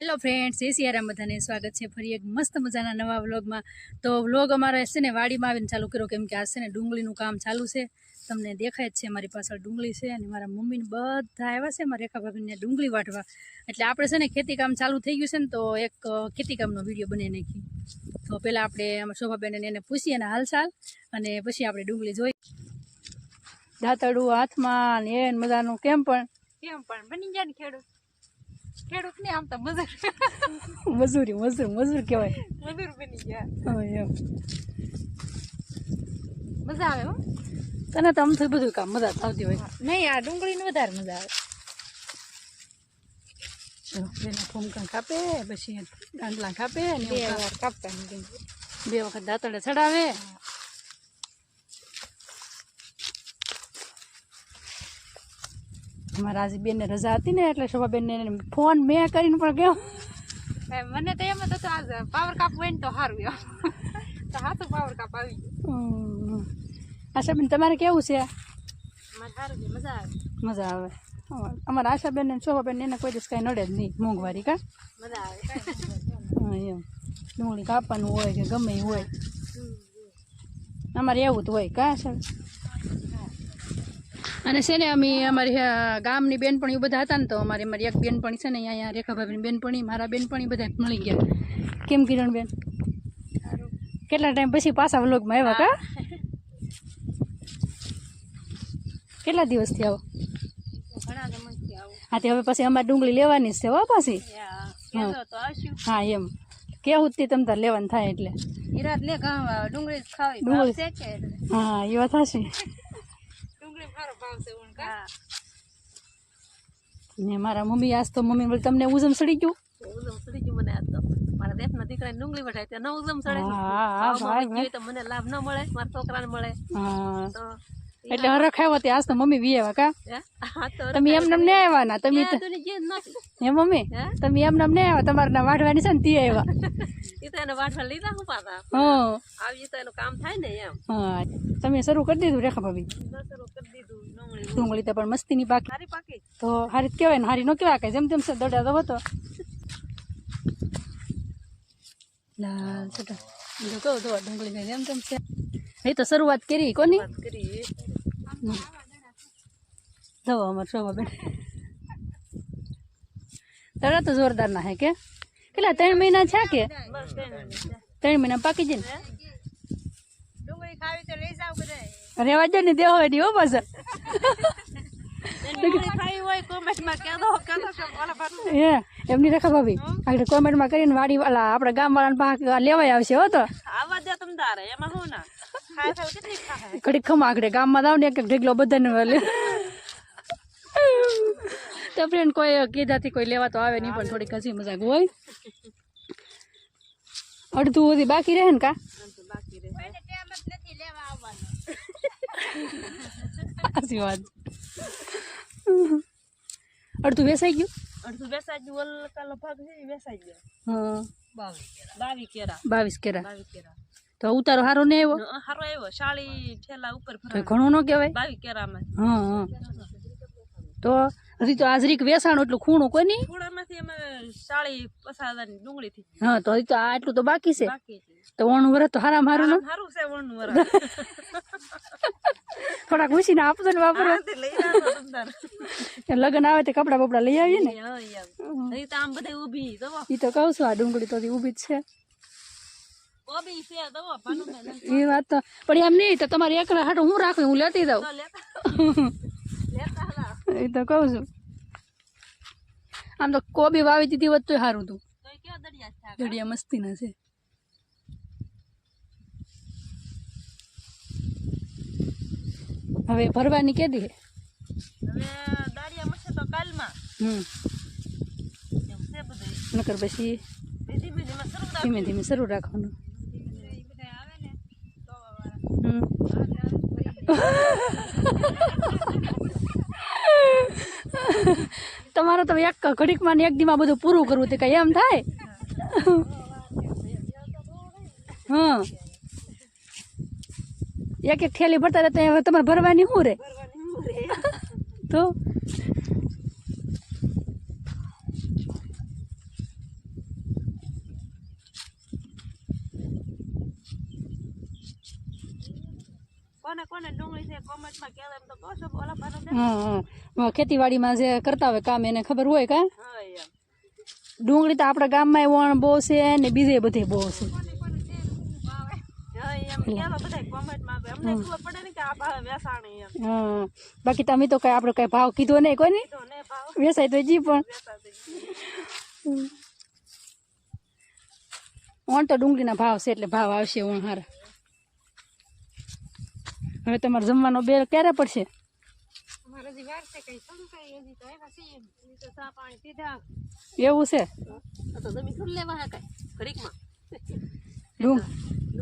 Hello friends એ સિયારામ બધાને. સ્વાગત છે ફરી એક મસ્ત મજાના નવા વ્લોગમાં. તો વ્લોગ અમારે છે ને વાડીમાં આવીને ચાલુ કર્યો, કેમ કે આ છે ને ડુંગળીનું કામ ચાલુ છે. તમને દેખાય જ છે મારી પાછળ ડુંગળી છે અને મારા મમ્મીને બધા આવ્યા છે મારા રેખા ભાભીને ડુંગળી વાટવા. એટલે આપણે છે ને ખેતી કામ ચાલુ થઈ ગયું છે ને તો એક ખેતી કામનો વીડિયો બનાવી નાખી તો પહેલાં આપણે આમાં શોભાબેન એને પૂછીએ અને હાલચાલ અને પછી આપણે ડુંગળી જોઈ. દાતડું હાથમાં ને એ મજાનું કેમ પણ? કેમ પણ? બની જાય ને ખેડૂત. ખેડૂત ને આમ તો મજૂર. મજૂરી મજૂર મજૂર કહેવાય. મજૂર બની ગયા. હા, એમ. મજા આવે હો. તને તો આમ થયું બધું કામ મજા આવતી હોય. નહીં આ ડુંગળી વધારે મજા આવે. જો, પેલા ફૂમકા કાપે પછી ગાંડલા કાપે અને બે એવું વાર કાપવાની ડુંગળી કાપે. બે વખત દાંતડે ચડાવે. અમારા આજે બેનને રજા હતી ને એટલે શોભાબેનને ફોન મેં કરીને પણ ગયો. મને તો એમ હતું આજ પાવર કાપ હોય ને તો સારું એમ. તો હાથું પાવર કાપ આવી ગયું. આશાબેન તમારે કેવું છે? મજા આવે. મજા આવે. અમાર- આશાબેન ને શોભાબેન એને કોઈ દિવસ કાંઈ નડે જ નહીં મોંઘવારી કા? મજા આવે એમ. ડુંગળી કાપવાનું હોય કે ગમે હોય. અમારે એવું જ હોય કા સર અને છે ને અમે અમારી ગામની બેનપણી બધા હતા ને તો અમારે અમારી એક બેનપણી છે ને અહીંયા રેખાભાઈની બેનપણી મારા બેનપણી બધા મળી ગયા. કેમ કિરણબેન? કેટલા ટાઈમ પછી પાછા વ્લોગમાં આવ્યા કા? કેટલા દિવસથી આવો હા? તે હવે પછી અમારે ડુંગળી લેવાની જ છે હો પાછી. હા. એમ. કેવું જ તમ તાર લેવાનું થાય એટલે? ડુંગળી હા એવા વાત હશે ડુંગળી મારો ભાવ છે ઓણ કા ને મારા મમ્મી આજ તો મમ્મી બોલે તમને ઉજમ સડી ગયું? ઉજમ સડી ગયું મને આજ તો. મારા દેશના દીકરાને ડુંગળી વઢાય ત્યાં ન ઉજમ સડે હા, તો મને લાભ ન મળે મારા છોકરાને મળે. તો એટલે હરખ આવ્યો તે આજ તો મમ્મી વી આવ્યા કા? તમે એમ નામ નહીં આવ્યા તમે હે મમ્મી? તમે એમ નામ નહીં આવ્યા તમારે ના વાઢવાની છે ને તે આવ્યા એ તો એને વાટવા લીધા હું પાછા. હા. આવી તો એનું કામ થાય ને એમ. હા. તમે શરૂ કરી દીધું રેખા ભાભી? શરૂ કરી દીધું. ડુંગળી તો પણ મસ્તીની પાકી. તો હારી કેવાય કહેવાય ને હારી નો કહેવાય કે જેમ તેમ છે દડા તો હતો. લાલ છટા કહું તો ડુંગળી ને જેમ તેમ છે. એ તો શરૂઆત કરી કોની? વાત અમાર જવો અમારે શોભાબેન તો જોરદાર ના હે કે? કેટલા ત્રણ મહિના છે કે. ત્રણ મહિના પાકી જાય ને? ડુંગળી ખાવી તો લઈ જાવ બધા રેવા દે ને દેવો હોયની હો પાછા. એમની રેખા ભાભી. આગળ કોમેન્ટમાં કરીને વાડી વાળા આપણા ગામ વાળાને પાસે લેવાય આવશે હો તો. આવા દે તમ તારે એમાં હું ના? ખાય ખાય કેટલી ખાય? ઘડીક ખમા આગળ ગામમાં જાવ ને એક એક ઢેગલો બધાને લે. તો ફ્રેન્ડ કોઈ કીધાથી કોઈ લેવા તો આવે નહીં પણ થોડીક હસી મજાક હોય. અડધું સુધી બાકી રહે ને કા? બાકી રહે ટાઈમ જ નથી લેવા આવવાનો સાચી વાત અડધું વેસાઈ ગયું અડધું બેસાઈ ગયું ઓલ કાલો ભાગ છે વેસાઈ ગયો હા બાવીસ કેરા બાવી કેરા બાવીસ કેરા તો ઉતારો સારો નહીં આવ્યો હારો આવ્યો શાળી ઠેલા ઉપર તો ઘણું ન કહેવાય બાવીસ કેરામાં હા હા તો હજી તો આજરીક વેસાણું એટલું ખૂણું કોઈ નહીં ખૂણામાંથી અમે શાળી હજારની ડુંગળી થઈ હા તો હજી તો આ એટલું તો બાકી છે બાકી છે તો ઓણું વરસ તો હારા મારું હારું છે વણનું વરા થોડાક ઉછીને આપજો ને તાર. લગ્ન આવે તે કપડા બપડા લઈ આવીએ ને? એ તો કહું છું આ ડુંગળી તો ઊભી ઊભી જ છે. ને એ વાત તો પણ એમ નહીં તો તમારે એકલા હાટ હું રાખું હું લેતી દઉં એ તો કહું છું. આમ તો કોબી વાવી દીધી હોત તોય સારું તું દરિયા છે દડિયા મસ્તીના છે. હવે ભરવાની કેદી છે હવે દાડિયા મળશે તો કાલમાં. હમ. નકર પછી ધીમે ધીમે શરૂ રાખવાનું. તમારો આવે ને તો હમ. તમારે તો એક ઘડીકમાં ને એક દીમાં બધું પૂરું કરવું તે કઈ એમ થાય? હા. એક એક થેલી ભરતા રહેતા હવે તમારે ભરવાની શું રે? તો? ખેતીવાડીમાં જે કરતા હોય કામ એને ખબર હોય કા? ડુંગળી તો આપણા ગામમાં બહુ છે ને બીજે બધે બહુ છે. બાકી તમે તો કઈ આપણો કઈ ભાવ કીધો નહીં કોઈ વેસાય તો જી પણ. ઓણ તો ડુંગળીના ભાવ છે એટલે ભાવ આવશે ઓણ હારા. હવે તમારે જમવાનો બેલ ક્યારે પડશે? એવું છે?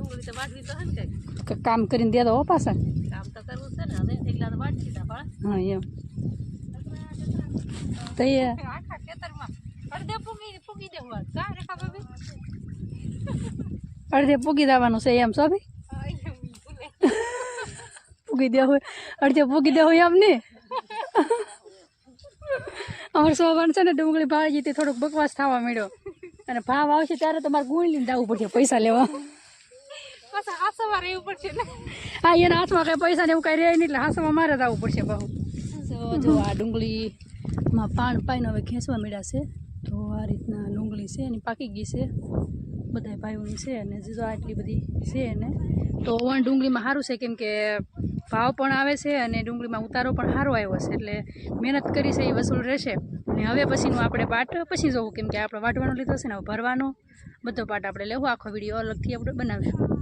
તો ડુંગળી તો વાટવી તો હે ને કામ કરીને દે દો હો પાછા. કામ તો કરવું છે ને હવે એકલા તો વાટી દીધા પણ. હા એમ. તો એ આખા ખેતરમાં અડધે પૂગી પૂગી દેવું કા રેખા ભાભી અડધે પૂગી દેવાનું છે એમ સોભી પૂગી દેવું અડધે પૂગી દેવું એમ નહીં અમારે સોવાન છે ને ડુંગળી ભાળી જતી થોડોક બકવાસ થવા મળ્યો અને ભાવ આવશે ત્યારે તમારે ગુણ લઈને જવું પડશે પૈસા લેવા. સવારે એવું પડશે ને? હા એના હાથમાં કઈ પૈસા ને એવું કઈ રહે નહીં એટલે હાથમાં મારે આવવું પડશે બહુ. જો આ ડુંગળીમાં પાન પાઈને હવે ખેંચવા મળ્યા છે. તો આ રીતના ડુંગળી છે એની પાકી ગઈ છે. બધા ભાઈઓની છે અને જો આટલી બધી છે ને તો વણ ડુંગળીમાં સારું છે કેમ કે ભાવ પણ આવે છે અને ડુંગળીમાં ઉતારો પણ સારો આવ્યો છે એટલે મહેનત કરી છે એ વસૂલ રહેશે. અને હવે પછીનું આપણે પાટ પછી જોવું કેમ કે આપણે વાટવાનો લીધો છે ને ભરવાનો. બધો પાટ આપણે લેવો આખો વીડિયો અલગથી આપણે બનાવીશું.